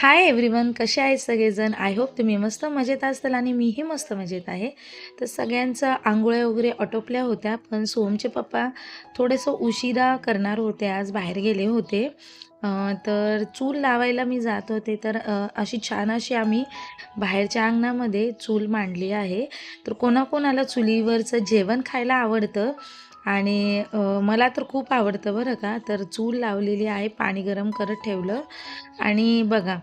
Hi everyone कसे आहेत सगळेजण? आय होप तुम्ही मस्त मजेत असताल आणि मीही मस्त मजेत आहे. तर सगळ्यांचं आंघोळ्या वगैरे आटोपल्या होत्या पण सोमचे पप्पा थोडंसं उशिरा करणार होते आज बाहेर गेले होते. तर चूल लावायला मी जात होते तर अशी छान अशी आम्ही बाहेरच्या अंगणामध्ये चूल मांडली आहे. तर कोणाकोणाला चुलीवरचं जेवण खायला आवडतं आणि मला तर खूप आवडतं बरं का. तर चूल लावलेली आहे पाणी गरम करत ठेवलं. आणि बघा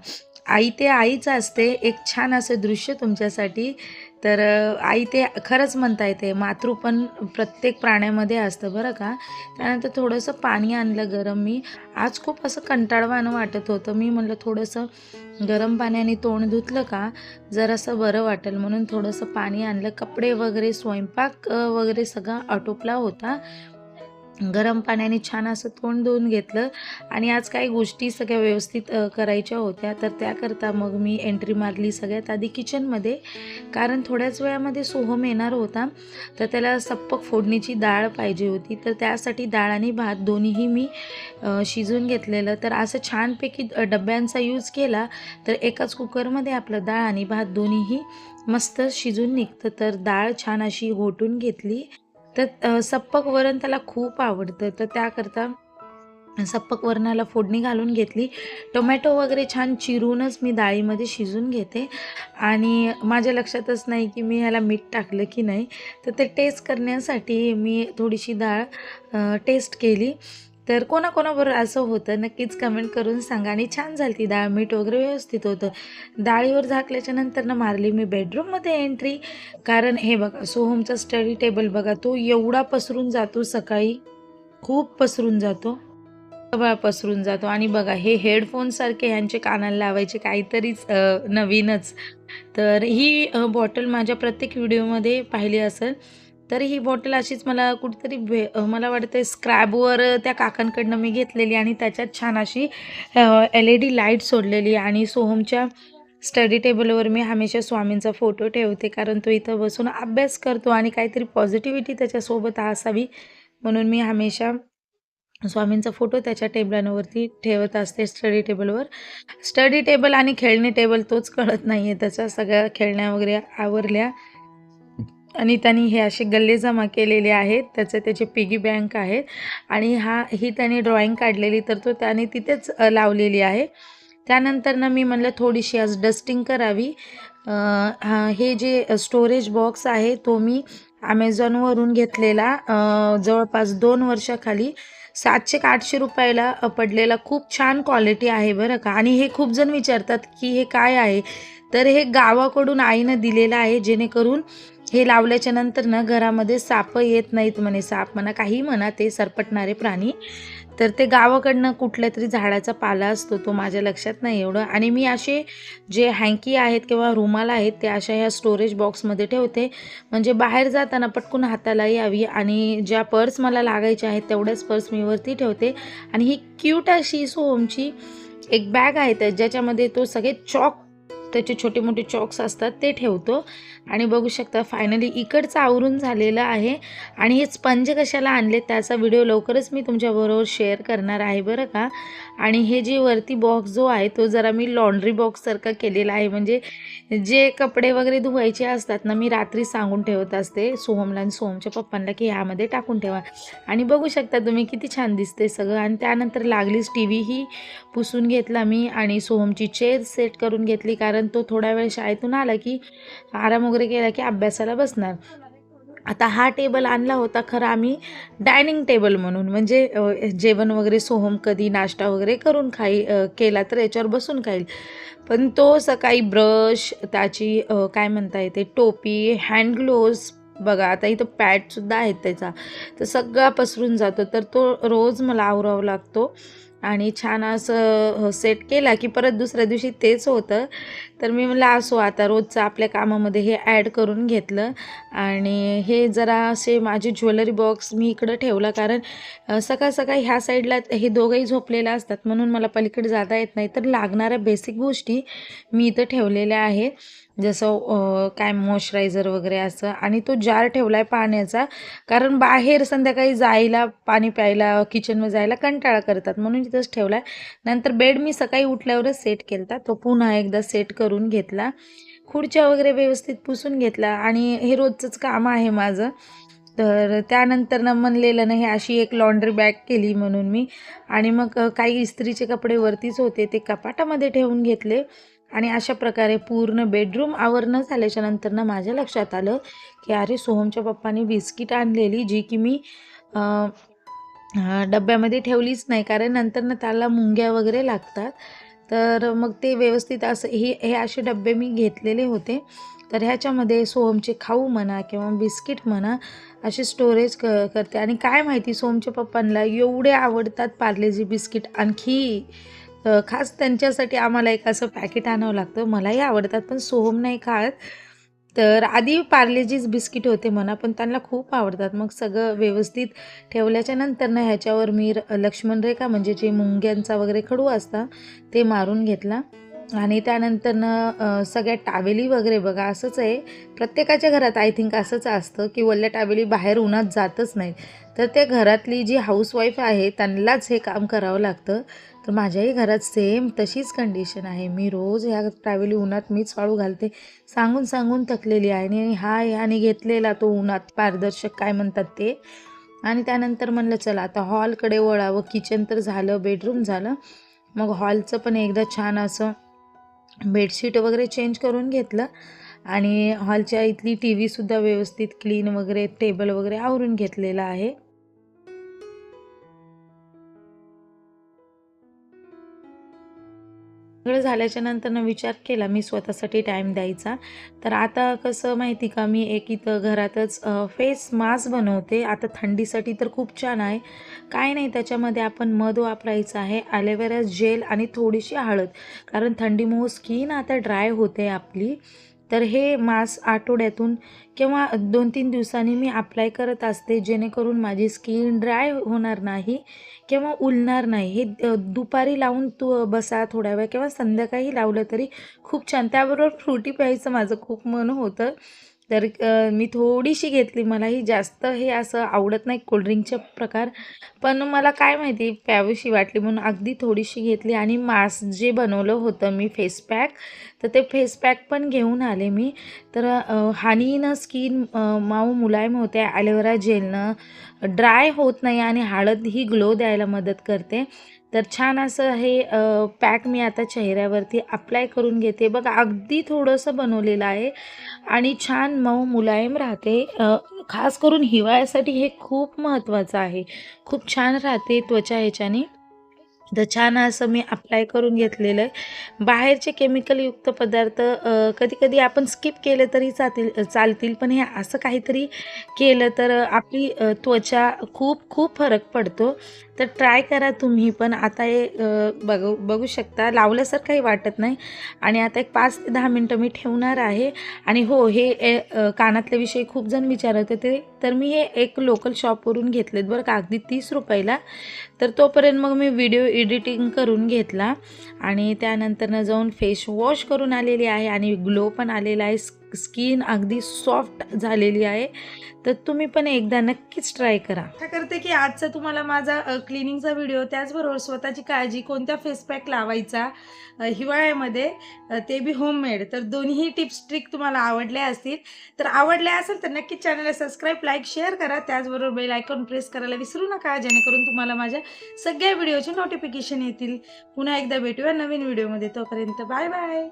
आई ते आईच असते. एक छान असं दृश्य तुमच्यासाठी. तर आई ते खरंच म्हणता येते मातृपण प्रत्येक प्राण्यामध्ये असतं बरं का. त्यानंतर थोडंसं पाणी आणलं गरम मी. आज खूप असं कंटाळवाणं वाटत होतं. मी म्हटलं थोडंसं गरम पाण्याने तोंड धुतलं का? जरासं बरं वाटेल म्हणून थोडंसं पाणी आणलं. कपडे वगैरे स्वयंपाक वगैरे सगळा आटोपला होता. गरम पाण्याने छान असं तोंड धुवून घेतलं. आणि आज काही गोष्टी सगळ्या व्यवस्थित करायच्या होत्या. तर त्याकरता मग मी एंट्री मारली सगळ्यात आधी किचनमध्ये कारण थोड्याच वेळामध्ये सोहम येणार होता. तर त्याला सप्पक फोडणीची डाळ पाहिजे होती. तर त्यासाठी डाळ आणि भात दोन्हीही मी शिजवून शिजून घेतलेलं. तर असं छानपैकी डब्यांचा यूज केला. तर एकाच कुकरमध्ये आपलं डाळ आणि भात दोन्हीही मस्त शिजून निघतं. तर डाळ छान अशी घोटून घेतली. तर सप्पक वरण त्याला खूप आवडतं. तर त्याकरता सप्पक वरणाला फोडणी घालून घेतली. टोमॅटो वगैरे छान चिरूनच मी डाळीमध्ये शिजून घेते. आणि माझ्या लक्षातच नाही की मी ह्याला मीठ टाकलं की नाही. तर ते टेस्ट करण्यासाठी मी थोडीशी डाळ टेस्ट केली. तर कोणाकोणाबरोबर असं होतं नक्कीच कमेंट करून सांगा. आणि छान झाली ती डाळ मीठ वगैरे व्यवस्थित होतं. डाळीवर झाकल्याच्या नंतर ना मारली मी बेडरूममध्ये एंट्री कारण हे बघा सोहमचा स्टडी टेबल बघा तो एवढा पसरून जातो सकाळी. खूप पसरून जातो. सगळा पसरून जातो. आणि बघा हे हेडफोनसारखे ह्यांचे कानाला लावायचे काहीतरीच नवीनच. तर ही बॉटल माझ्या प्रत्येक व्हिडिओमध्ये पाहिली असेल. तर ही बॉटल अशीच मला कुठेतरी भे मला वाटतं स्क्रॅबवर त्या काकांकडनं मी घेतलेली आणि त्याच्यात छान अशी एल ई डी लाइट सोडलेली आणि सोहमच्या स्टडी टेबलवर मी हमेशा स्वामींचा फोटो ठेवते कारण तो इथं बसून अभ्यास करतो आणि काहीतरी पॉझिटिव्हिटी त्याच्यासोबत असावी म्हणून मी हमेशा स्वामींचा फोटो त्याच्या टेबलांवरती ठेवत असते स्टडी टेबलवर स्टडी टेबल आणि खेळणी टेबल तोच कळत नाही आहे त्याचा सगळ्या खेळण्या वगैरे आवरल्या. आणि त्यांनी हे असे गल्ले जमा केलेले आहेत. त्याचे त्याचे पिगी बँक आहेत. आणि हा ही त्याने ड्रॉइंग काढलेली तर तो त्याने तिथेच लावलेली आहे. त्यानंतर ना मी म्हणलं थोडीशी आज डस्टिंग करावी. हे जे स्टोरेज बॉक्स आहे तो मी ॲमेझॉनवरून घेतलेला जवळपास दोन वर्षाखाली. सातशे का आठशे रुपयाला पडलेला. खूप छान क्वालिटी आहे बरं का. आणि हे खूप जण विचारतात की हे काय आहे? तर हे गावाकडून आईनं दिलेलं आहे जेणेकरून हे लावल्याच्या नंतर ना घरामध्ये साप येत नाहीत म्हणे. साप म्हणा काही म्हणा ते सरपटणारे प्राणी. तर ते गावाकडनं कुठल्या तरी झाडाचा पाला असतो तो माझ्या लक्षात नाही एवढं. आणि मी असे जे हँकी आहेत किंवा रुमाल आहेत ते अशा ह्या स्टोरेज बॉक्समध्ये ठेवते. म्हणजे बाहेर जाताना पटकून हाताला यावी आणि ज्या पर्स मला लागायच्या आहेत तेवढ्याच पर्स मी वरती ठेवते. आणि ही क्यूट अशी सोमची एक बॅग आहे त्या ज्याच्यामध्ये तो सगळे चॉक त्याचे छोटे मोठे चॉक्स असतात ते ठेवतो. आणि बघू शकता फायनली इकडचं आवरून झालेलं आहे. आणि हे स्पंज कशाला आणले त्याचा व्हिडिओ लवकरच मी तुमच्याबरोबर शेअर करणार आहे बरं का? आणि हे जे वरती बॉक्स जो आहे तो जरा मी लॉन्ड्री बॉक्ससारखा केलेला आहे. म्हणजे जे कपडे वगैरे धुवायचे असतात ना मी रात्री सांगून ठेवत असते सोहमला आणि सोहमच्या पप्पांना की ह्यामध्ये टाकून ठेवा. आणि बघू शकता तुम्ही किती छान दिसते सगळं. आणि त्यानंतर लागलीच टी व्हीही पुसून घेतला मी आणि सोहमची चेअर सेट करून घेतली. कारण तो थोडा वेळ शाळेतून आला की आराम वगैरे केला की अभ्यासाला बसणार. आता हा टेबल आणला होता खरं आम्ही डायनिंग टेबल म्हणून. म्हणजे जेवण वगैरे सोहम कधी नाश्ता वगैरे करून खाई केला तर याच्यावर बसून खाईल. पण तो सकाळी ब्रश त्याची काय म्हणता येते टोपी हँडग्लोव्ज बघा आता इथं पॅडसुद्धा आहेत त्याचा. तर सगळा पसरून जातो. तर तो रोज मला आवरावा लागतो. आणि छान असं सेट केला की परत दुसऱ्या दिवशी तेच होतं. तर मी म्हणलं असो आता रोजचं आपल्या कामामध्ये हे ॲड करून घेतलं. आणि हे जरा असे माझे ज्वेलरी बॉक्स मी इकडं ठेवला कारण सकाळ सकाळ सकाळी ह्या साईडला हे दोघंही झोपलेले असतात म्हणून मला पलीकडे जाता येत नाही. तर लागणाऱ्या बेसिक गोष्टी मी इथं ठेवलेल्या आहेत जसं काय मॉइश्चरायझर वगैरे असं आणि तो जार ठेवला आहे पाण्याचा कारण बाहेर संध्याकाळी जायला पाणी प्यायला किचनमध्ये जायला कंटाळा करतात म्हणून तिथंच ठेवला आहे नंतर बेड मी सकाळी उठल्यावरच सेट केला तो पुन्हा एकदा सेट कर करून घेतला. खुर्च्या वगैरे व्यवस्थित पुसून घेतला आणि हे रोजचंच काम आहे माझं. तर त्यानंतर ना म्हणलेलं नाही अशी एक लॉन्ड्री बॅग केली म्हणून मी. आणि मग काही इस्त्रीचे कपडे वरतीच होते ते कपाटामध्ये ठेवून घेतले. आणि अशा प्रकारे पूर्ण बेडरूम आवरणं झाल्याच्यानंतर ना माझ्या लक्षात आलं की अरे सोहमच्या पप्पाने बिस्किट आणलेली जी की मी डब्यामध्ये ठेवलीच नाही. कारण नंतर ना त्याला मुंग्या वगैरे लागतात. तर मग ते व्यवस्थित असं हे हे असे डबे मी घेतलेले होते. तर ह्याच्यामध्ये सोहमचे खाऊ म्हणा किंवा बिस्किट म्हणा असे स्टोरेज क करते. आणि काय माहिती सोहमच्या पप्पांना एवढे आवडतात पार्लेजी बिस्किट आणखी. खास त्यांच्यासाठी आम्हाला एक असं पॅकेट आणावं लागतं. मलाही आवडतात पण सोहम नाही खात. तर आधी पार्लेजीच बिस्किट होते म्हणा पण त्यांना खूप आवडतात. मग सगळं व्यवस्थित ठेवल्याच्या नंतर ना ह्याच्यावर मी र- लक्ष्मण रेखा म्हणजे जे मुंग्यांचा वगैरे खडू असता ते मारून घेतला. आणि त्यानंतरनं सगळ्या टावेली वगैरे बघा असंच आहे. प्रत्येकाच्या घरात आय थिंक असंच असतं की वल्ल्या टावेली बाहेर उन्हात जातच नाहीत. तर ते घरातली जी हाऊसवाईफ आहे त्यांनाच हे काम करावं लागतं. तर माझ्याही घरात सेम तशीच कंडिशन आहे. मी रोज ह्या ट्रॅव्हली उन्हात मीच वाळू घालते. सांगून सांगून थकलेली आहे आणि हा ह्याने घेतलेला तो उन्हात. पारदर्शक काय म्हणतात ते? आणि त्यानंतर म्हणलं चला आता हॉलकडे वळावं. किचन तर झालं बेडरूम झालं. मग हॉलचं पण एकदा छान असं बेडशीट वगैरे चेंज करून घेतलं. आणि हॉलच्या इथली टी व्हीसुद्धा व्यवस्थित क्लीन वगैरे टेबल वगैरे आवरून घेतलेलं आहे. सगळं झाल्याच्यानंतर ना विचार केला मी स्वतःसाठी टाईम द्यायचा. तर आता कसं माहिती का मी एक इथं घरातच फेस मास्क बनवते. आता थंडीसाठी तर खूप छान आहे. काय नाही त्याच्यामध्ये आपण मध वापरायचं आहे ॲलोवेरा जेल आणि थोडीशी हळद. कारण थंडीमुळं स्किन आता ड्राय होते आपली. तर हे मास्क आठवड्यातून किंवा दोन तीन दिवसांनी मी अप्लाय करत असते जेणेकरून माझी स्किन ड्राय होणार नाही किंवा उलणार नाही. हे दुपारी लावून तू बसा थोड्या वेळ किंवा संध्याकाळी लावलं तरी खूप छान. त्याबरोबर फ्रुटी प्यायचं माझं खूप मन होतं. तर मी थोडीशी घेतली. मलाही जास्त हे असं आवडत नाही कोल्ड्रिंकचे प्रकार. पण मला काय माहिती प्यावीशी वाटली म्हणून अगदी थोडीशी घेतली आणि मास्क जे बनवलं होतं मी फेस पॅक तर ते फेस पॅक पण घेऊन आले मी. तर हानीनं स्किन माऊ मुलायम होते ॲलोवेरा जेलनं ड्राय होत नाही आणि हळद ही ग्लो द्यायला मदत करते. तर छान असं हे पॅक मी आता चेहऱ्यावरती अप्लाय करून घेते. बघा अगदी थोडंसं बनवलेलं आहे आणि छान मऊ मुलायम राहते. खास करून हिवाळ्यासाठी हे खूप महत्त्वाचं आहे. खूप छान राहते त्वचा ह्याच्याने. तर छान असं मी अप्लाय करून घेतलेलं आहे. बाहेरचे केमिकलयुक्त पदार्थ कधीकधी कधी कधी आपण स्किप केले तरी चालतील चालतील पण हे असं काहीतरी केलं तर आपली त्वचा खूप खूप फरक पडतो. तर ट्राय करा तुम्ही पण. आता हे बघू बघू शकता. लावल्यासारखंही वाटत नाही. आणि आता एक पाच ते दहा मिनटं मी ठेवणार आहे. आणि हो हे ए, खूप जण विचारत होते. तर मी हे एक लोकल शॉपवरून घेतलेत बरं का. अगदी तीस रुपयाला. तर तोपर्यंत मग मी व्हिडिओ एडिटिंग करून घेतला. आणि त्यानंतरनं जाऊन फेस वॉश करून आलेली आहे. आणि ग्लो पण आलेला आहे. स्किन अगदी सॉफ्ट झालेली आहे. तर तुम्ही पण एकदा नक्कीच ट्राय करा. आशा करते की आजचा तुम्हाला माझा क्लिनिंगचा व्हिडिओ त्याचबरोबर स्वतःची काळजी कोणत्या फेस पॅक लावायचा हिवाळ्यामध्ये ते बी होममेड तर दोन्ही टिप्स ट्रिक तुम्हाला आवडल्या असतील. तर आवडल्या असेल तर नक्कीच चॅनलला सबस्क्राईब लाईक शेअर करा. त्याचबरोबर बेल आयकॉन प्रेस करायला विसरू नका जेणेकरून तुम्हाला माझ्या सगळ्या व्हिडिओचे नोटिफिकेशन येतील. पुन्हा एकदा भेटूया नवीन व्हिडिओमध्ये तोपर्यंत बाय बाय